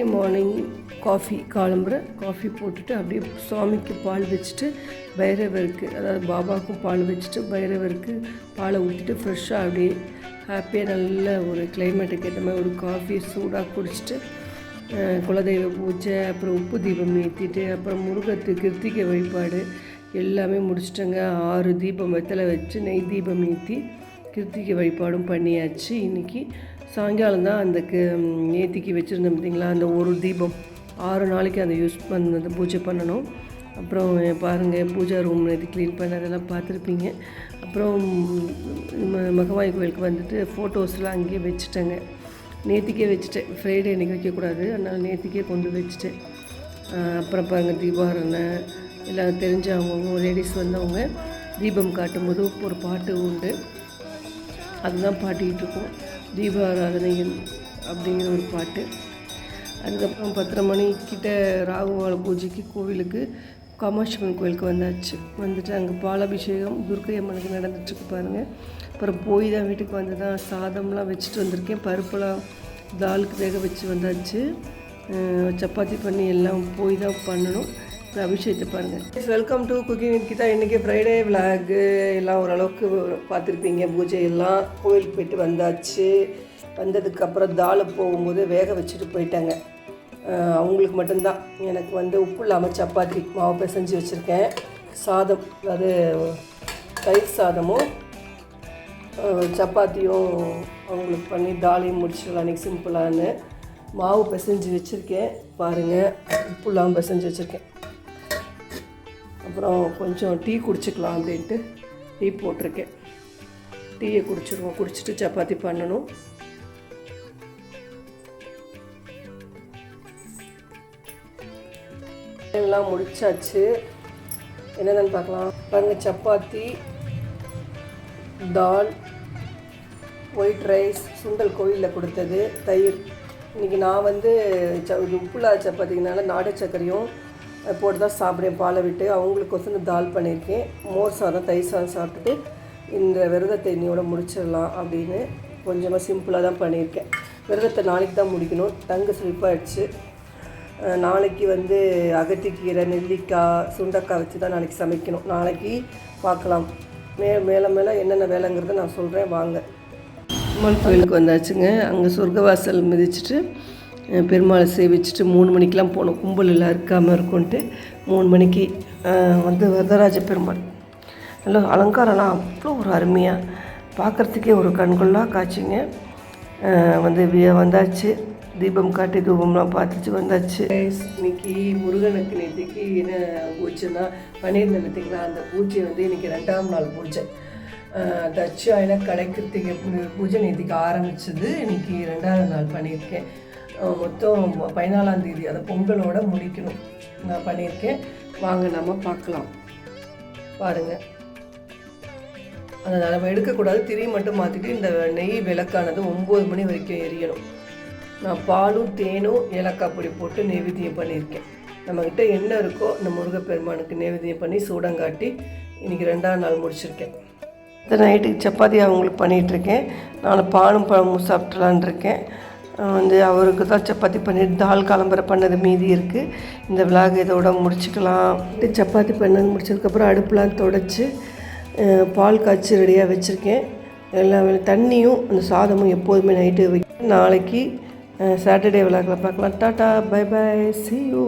Morning coffee காலம்புரை coffee போட்டுட்டு அப்படியே சுவாமிக்கு பால் வச்சுட்டு பைரவருக்கு அதாவது பாபாவுக்கும் பால் வச்சுட்டு பைரவருக்கு பாலை ஊற்றிட்டு ஃப்ரெஷ்ஷாக அப்படியே ஹாப்பியாக நல்ல ஒரு கிளைமேட்டுக்கு ஏற்ற மாதிரி ஒரு காஃபி சூடாக குடிச்சிட்டு குலதெய்வ பூஜை அப்புறம் உப்பு தீபம் ஏற்றிட்டு அப்புறம் முருகத்து கிருத்திகை வழிபாடு எல்லாமே முடிச்சிட்டங்க. ஆறு தீபம் வெத்தலை வச்சு நெய் தீபம் ஏற்றி கிருத்திகை வழிபாடும் பண்ணியாச்சு. இன்றைக்கி சாயங்காலம் தான் அந்த நேத்திக்கு வச்சுருந்தோம் பார்த்தீங்களா அந்த ஒரு தீபம். ஆறு நாளைக்கு அதை யூஸ் பண்ணது பூஜை பண்ணணும். அப்புறம் பாருங்கள் பூஜா ரூம் இது க்ளீன் பண்ணதெல்லாம் பார்த்துருப்பீங்க. அப்புறம் ம- மகவாய் கோயிலுக்கு வந்துட்டு ஃபோட்டோஸ்லாம் அங்கேயே வச்சுட்டேங்க. நேற்றுக்கே வச்சுட்டேன். ஃப்ரைடே அன்றைக்கி வைக்கக்கூடாது. அதனால் நேற்றுக்கே கொண்டு வச்சுட்டேன். அப்புறம் பாருங்கள் தீபாரணை எல்லாம் தெரிஞ்சவங்க லேடிஸ் வந்தவங்க தீபம் காட்டும்போது ஒரு பாட்டு உண்டு. அதுதான் பாடிக்கிட்டு இருக்கோம் அப்படிங்கிற ஒரு பாட்டு. அதுக்கப்புறம் பத்தரை மணிக்கிட்ட ராகுவால பூஜைக்கு கோவிலுக்கு காமாட்சியம்மன் கோயிலுக்கு வந்தாச்சு. வந்துட்டு அங்கே பாலாபிஷேகம் துர்க்கை அம்மனுக்கு நடந்துட்டுருக்கு பாருங்கள் அப்புறம் போய் தான் வீட்டுக்கு வந்து தான் சாதம்லாம் வச்சுட்டு வந்திருக்கேன். பருப்புலாம் தாலுக்கு வேக வச்சு வந்தாச்சு. சப்பாத்தி பண்ணி எல்லாம் போய் தான் பண்ணணும். அபிஷேகத்தை பாருங்கள் welcome to cooking with Geetha இன்றைக்கி ஃப்ரைடே விலாகு எல்லாம் ஓரளவுக்கு பார்த்துருப்பீங்க. பூஜை எல்லாம் கோயிலுக்கு போயிட்டு வந்தாச்சு. வந்ததுக்கப்புறம் தாலை போகும்போது வேக வச்சுட்டு போயிட்டாங்க. அவங்களுக்கு மட்டும்தான். எனக்கு வந்து உப்பு இல்லாமல் சப்பாத்தி மாவு பிசைஞ்சு வச்சுருக்கேன். சாதம் அதாவது தயிர் சாதமும் சப்பாத்தியும் அவங்களுக்கு பண்ணி தாலையும் முடிச்சிடலாம். அன்றைக்கி சிம்பிளான்னு மாவு பிசைஞ்சு வச்சுருக்கேன். பாருங்கள் உப்பு இல்லாமல் பிசைஞ்சு வச்சுருக்கேன். அப்புறம் கொஞ்சம் டீ குடிச்சிக்கலாம் அப்படின்ட்டு டீ போட்டிருக்கேன். டீயை குடிச்சிருவோம். குடிச்சிட்டு சப்பாத்தி பண்ணணும். எல்லாம் முடிச்சாச்சு. என்னென்னு பார்க்கலாம். பாருங்கள் சப்பாத்தி தால் ஒயிட் ரைஸ் சுண்டல் கோயிலில் கொடுத்தது தயிர். இன்றைக்கி நான் வந்து ச இது உப்புலா சப்பாத்தினால நாடு சர்க்கரையும் போட்டு தான் சாப்பிடுவேன் பாலை விட்டு. அவங்களுக்கு அவங்களுக்கோசரம் தால் பண்ணியிருக்கேன். மோர் சாதம் தயிர் சாதம் சாப்பிட்டுட்டு இந்த விரதத்தை இன்னையோட முடிச்சிடலாம் அப்படின்னு கொஞ்சமாக சிம்பிளாக தான் பண்ணியிருக்கேன். விரதத்தை நாளைக்கு தான் முடிக்கணும். டங்கு ஸ்லிப்பாகிடுச்சு நாளைக்கு வந்து அகத்திக்கீரை நெல்லிக்காய் சுண்டக்காய் வச்சு தான் நாளைக்கு சமைக்கணும். நாளைக்கு பார்க்கலாம். மே மேலே மேலே என்னென்ன வேலைங்கிறத நான் சொல்கிறேன் வாங்க. அம்மன் கோயிலுக்கு வந்தாச்சுங்க. அங்கே சொர்க்கவாசல் மிதிச்சுட்டு பெருமாளை சேவிச்சுட்டு மூணு மணிக்கெலாம் போனோம் கும்பல் எல்லாம் இருக்காமல் இருக்கும்ன்ட்டு மூணு மணிக்கு வந்து வரதராஜ பெருமாள். நல்லா அலங்காரம்லாம் அவ்வளோ ஒரு அருமையாக பார்க்குறதுக்கே ஒரு கண்கொள்ளா காட்சிங்க. வந்து வந்தாச்சு. தீபம் காட்டி தூபம்லாம் பார்த்துட்டு வந்தாச்சு. இன்னைக்கு முருகனுக்கு நேற்றுக்கு என்ன பூஜைன்னா பன்னீர் பார்த்தீங்களா அந்த பூஜை வந்து இன்னைக்கு ரெண்டாம் நாள் பூஜை. தச்சு தட்சாயன கடைக்கிருத்திகை பூஜை நேற்றுக்கு ஆரம்பிச்சது. இன்னைக்கு ரெண்டாவது நாள் பண்ணியிருக்கேன் மொத்தம் பதினாலாம் தேதி அதை பொங்கலோட முடிக்கணும். நான் பண்ணியிருக்கேன். வாங்க நம்ம பார்க்கலாம். பாருங்கள் அதை நம்ம எடுக்கக்கூடாது. திரி மட்டும் மாற்றிட்டு இந்த நெய் விளக்கானது ஒம்பது மணி வரைக்கும் எரியணும். நான் பாலும் தேனும் ஏலக்காய் பொடி போட்டு நெய்வேத்தியம் பண்ணியிருக்கேன். நம்மக்கிட்ட என்ன இருக்கோ அந்த முருகப்பெருமானுக்கு நெய்வேத்தியம் பண்ணி சூடங்காட்டி இன்றைக்கி ரெண்டாம் நாள் முடிச்சிருக்கேன். இந்த நைட்டுக்கு சப்பாத்தி அவங்களுக்கு பண்ணிகிட்ருக்கேன். நான் பாலும் பழமும் சாப்பிட்லான் இருக்கேன் வந்து அவருக்கு தான் சப்பாத்தி பண்ணிட்டு தால் காலம்பரை பண்ணது மீதி இருக்குது இந்த விலாக இதோட முடிச்சுக்கலாம். சப்பாத்தி பண்ணது முடிச்சதுக்கப்புறம் அடுப்புலாம் தொடச்சி பால் காய்ச்சி ரெடியாக வச்சுருக்கேன். எல்லா தண்ணியும் அந்த சாதமும் எப்போதுமே நைட்டு வைக்க நாளைக்கு சாட்டர்டே விளாக்கில் பார்க்கலாம். Tata bye bye see you